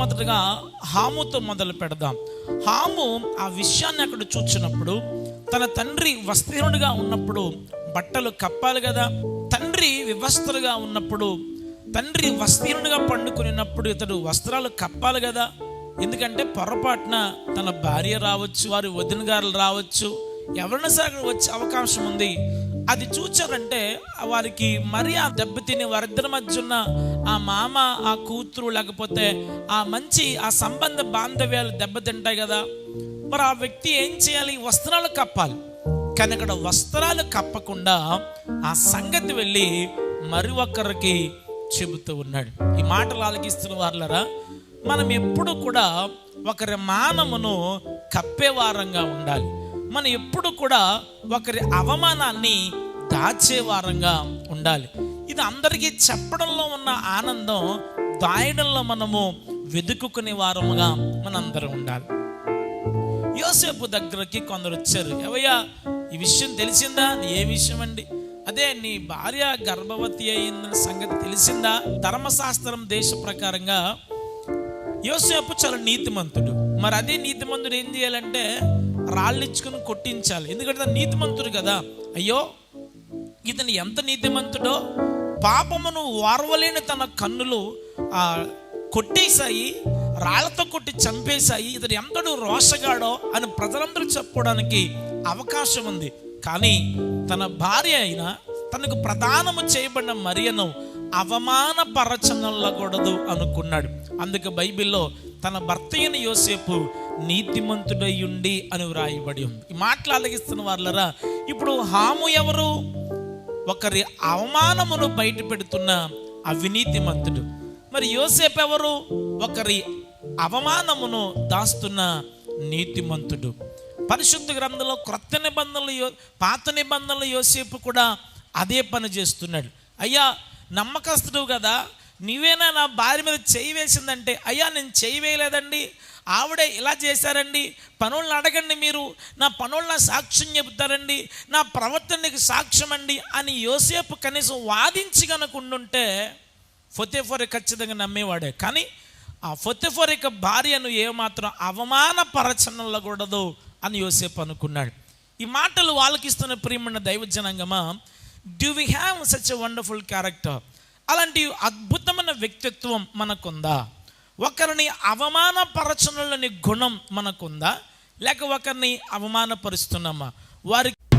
మొట్టమొదటిగా హాముతో మొదలు పెడదాం. హాము ఆ విషయాన్ని అక్కడ చూచినప్పుడు తన తండ్రి వస్త్రహీనుడిగా ఉన్నప్పుడు బట్టలు కప్పాలి కదా. తండ్రి వివస్త్రగా ఉన్నప్పుడు తండ్రి వస్త్రీనుడిగా పండుకున్నప్పుడు ఇతడు వస్త్రాలు కప్పాలి కదా. ఎందుకంటే పొరపాటున తన భార్య రావచ్చు వారి వదిన గారులు రావచ్చు. ఎవరైనా సరే అక్కడ వచ్చే అవకాశం ఉంది. అది చూచారంటే వారికి మరి ఆ దెబ్బతిని వారిద్దరి మధ్య ఉన్న ఆ మామ ఆ కూతురు లేకపోతే ఆ మంచి ఆ సంబంధ బాంధవ్యాలు దెబ్బతింటాయి కదా. మరి ఆ వ్యక్తి ఏం చేయాలి? వస్త్రాలు కప్పాలి. కానీ అక్కడ వస్త్రాలు కప్పకుండా ఆ సంగతి వెళ్ళి మరి ఒక్కరికి చెబుతూ ఉన్నాడు. ఈ మాటలు ఆలకిస్తున్న వాళ్ళరా మనం ఎప్పుడు కూడా ఒకరి మానమును కప్పేవారంగా ఉండాలి. మనం ఎప్పుడు కూడా ఒకరి అవమానాన్ని దాచేవారంగా ఉండాలి. ఇది అందరికీ చెప్పడంలో ఉన్న ఆనందం దాయడంలో మనము వెతుకునే వారముగా మనందరం ఉండాలి. యోసేపు దగ్గరకి కొందరు వచ్చారు. ఏవయ్యా ఈ విషయం తెలిసిందా? ఏ విషయం అండి అదే నీ భార్య గర్భవతి అయిందన్న సంగతి తెలిసిందా? ధర్మశాస్త్రం దేశ ప్రకారంగా యోసేపు చాలా నీతిమంతుడు. మరి అదే నీతిమంతుడు ఏం చేయాలంటే రాళ్ళిచ్చుకుని కొట్టించాలి. ఎందుకంటే తను నీతిమంతుడు కదా. అయ్యో ఇతను ఎంత నీతిమంతుడో. పాపమును వారవలేని తన కన్నులు కొట్టేశాయి. రాళ్ళతో కొట్టి చంపేశాయి. ఇతడు ఎంతడు రోషగాడో అని ప్రజలందరూ చెప్పుకోవడానికి అవకాశం ఉంది. కానీ తన భార్య అయిన తనకు ప్రధానము చేయబడిన మరియను అవమానపరచనల్లకూడదు అనుకున్నాడు. అందుకే బైబిల్లో తన భర్త అయిన యోసేపు నీతిమంతుడయ్యుండి అని వ్రాయబడి ఉంది. ఈ మాటలు అలగిస్తున్న వాళ్ళరా ఇప్పుడు హాము ఎవరు? ఒకరి అవమానమును బయట పెడుతున్న అవినీతిమంతుడు. మరి యోసేపు ఎవరు? ఒకరి అవమానమును దాస్తున్న నీతిమంతుడు. పరిశుద్ధ గ్రంథంలో క్రొత్త నిబంధనలు పాత నిబంధనలు యోసేపు కూడా అదే పని చేస్తున్నాడు. అయ్యా నమ్మకస్తుడు కదా నీవేనా నా భార్య మీద చేయి వేసిందంటే అయ్యా నేను చేయి వేయలేదండి. ఆవిడే ఇలా చేశారండి. పనులను అడగండి మీరు. నా పనులు నా సాక్ష్యం చెబుతారండి. నా ప్రవర్తనకి సాక్ష్యం అండి అని యోసేపు కనీసం వాదించి కనుకుంటుంటే ఉండుంటే ఖచ్చితంగా నమ్మేవాడే. కానీ ఆ ఫొతేఫోర్ యొక్క భార్యను ఏమాత్రం అవమానపరచనలకూడదు అని యోసేపు అనుకున్నాడు. ఈ మాటలు వాళ్ళకిస్తున్న ప్రియమైన దైవజనంగమా do we have such a wonderful character అలాంటి అద్భుతమైన వ్యక్తిత్వం మనకుందా? ఒకరిని అవమానపరచనులని గుణం మనకుందా? లేక ఒకరిని అవమానపరుస్తున్నామా? వారికి